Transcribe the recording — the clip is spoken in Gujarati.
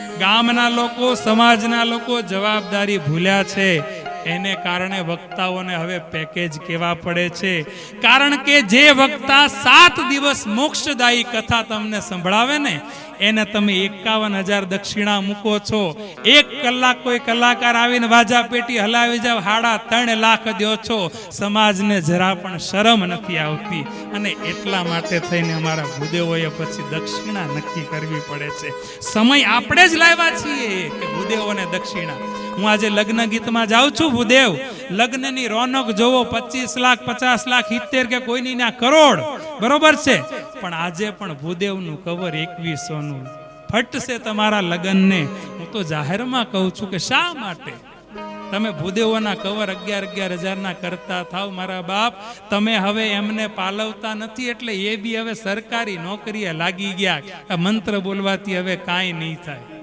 ગામના લોકો, સમાજના લોકો જવાબદારી ભૂલ્યા છે. એને કારણે વક્તાઓને હવે પેકેજ કેવા પડે છે. કારણ કે જે વક્તા સાત દિવસ મોક્ષદાયી કથા તમને સંભળાવે ને, એને તમે એકાવન હજાર દક્ષિણા મૂકો છો. એક કલાક કોઈ કલાકાર આવીને વાજા પેટી હલાવી જાવ, હાડા ત્રણ લાખ દો છો. સમાજને જરા પણ શરમ નથી આવતી. અને એટલા માટે થઈને અમારા ભૂદેવોએ પછી દક્ષિણા નક્કી કરવી પડે છે. સમય આપણે જ લાવ્યા છીએ કે ભૂદેવોને દક્ષિણા. હું આજે લગ્ન ગીતમાં જાઉં છું, ભૂદેવ. લગ્નની રોનક જોવો, પચીસ લાખ, પચાસ લાખ, સિત્તેર કે કોઈની ના કરોડ. બરોબર છે? પણ આજે પણ ભૂદેવનું કવર એકવીસોનું ફટશે તમારા લગ્નને. હું તો જાહેરમાં કહું છું કે શા માટે? તમે ભૂદેવોના કવર અગિયાર અગિયાર હજારના કરતા થાવ મારા બાપ. તમે હવે એમને પાલવતા નથી એટલે એ બી હવે સરકારી નોકરીએ લાગી ગયા. મંત્ર બોલવાથી હવે કાંઈ નહીં થાય.